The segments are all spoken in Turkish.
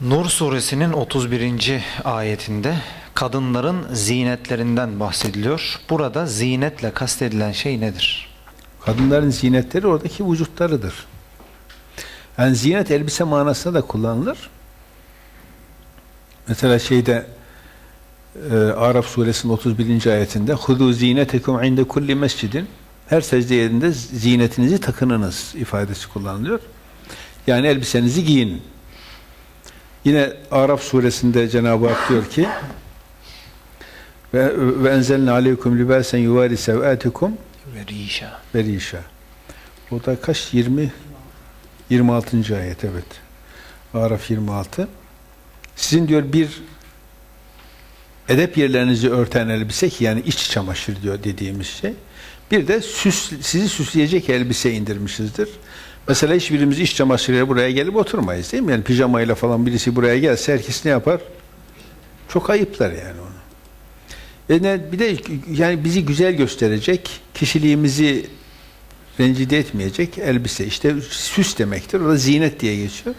Nur suresinin 31. ayetinde kadınların zinetlerinden bahsediliyor. Burada zinetle kastedilen şey nedir? Kadınların zinetleri oradaki vücutlarıdır. Yani zinet elbise manasında da kullanılır. Mesela şeyde e, Araf suresinin 31. ayetinde Hudu zinetekum inde kulli mescidin her secde yerinde zinetinizi takınınız ifadesi kullanılıyor. Yani elbisenizi giyin. Yine Araf suresinde Cenab-ı Hak diyor ki ve, ve enzelne aleykum libasen yuvari sev'atikum Ve rişa. Berişa. O da kaç? 20 26. ayet evet. Araf 26. Sizin diyor bir edep yerlerinizi örten elbise ki yani iç çamaşır diyor dediğimiz şey. Bir de süs, sizi süsleyecek elbise indirmişizdir. Mesela hiçbirimiz iç çamaşırıyla buraya gelip oturmayız değil mi? Yani pijamayla falan birisi buraya gelse herkes ne yapar? Çok ayıplar yani onu. E ne, bir de yani bizi güzel gösterecek, kişiliğimizi rencide etmeyecek elbise. İşte süs demektir. O da zinet diye geçiyor.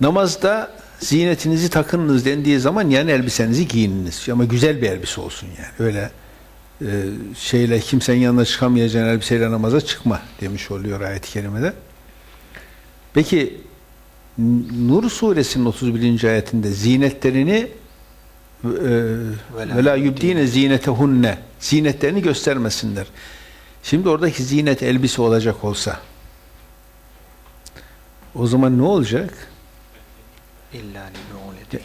Namazda zinetinizi takınınız dendiği zaman yani elbisenizi giyininiz. Ama güzel bir elbise olsun yani. Öyle e, şeyle kimsenin yanına çıkamayacağın elbiseyle namaza çıkma demiş oluyor ayet-i kerimede. Peki Nur suresinin 31. ayetinde zinetlerini ve la yubdine zinetehunne zinetlerini göstermesinler. Şimdi oradaki zinet elbise olacak olsa o zaman ne olacak? İlla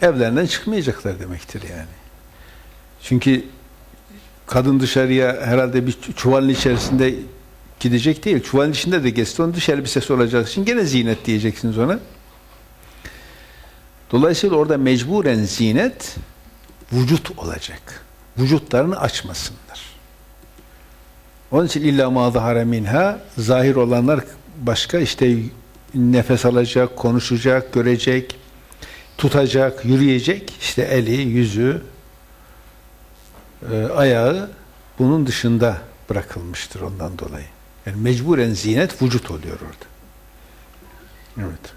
Evlerinden çıkmayacaklar demektir yani. Çünkü kadın dışarıya herhalde bir çuvalın içerisinde gidecek değil. Çuvalın içinde de geçti. Onun dış elbisesi olacak için gene zinet diyeceksiniz ona. Dolayısıyla orada mecburen zinet vücut olacak. Vücutlarını açmasınlar. Onun için illa ma zahara minha zahir olanlar başka işte nefes alacak, konuşacak, görecek, tutacak, yürüyecek. işte eli, yüzü, e, ayağı bunun dışında bırakılmıştır ondan dolayı. Yani mecburen zinet vücut oluyor orada. Evet.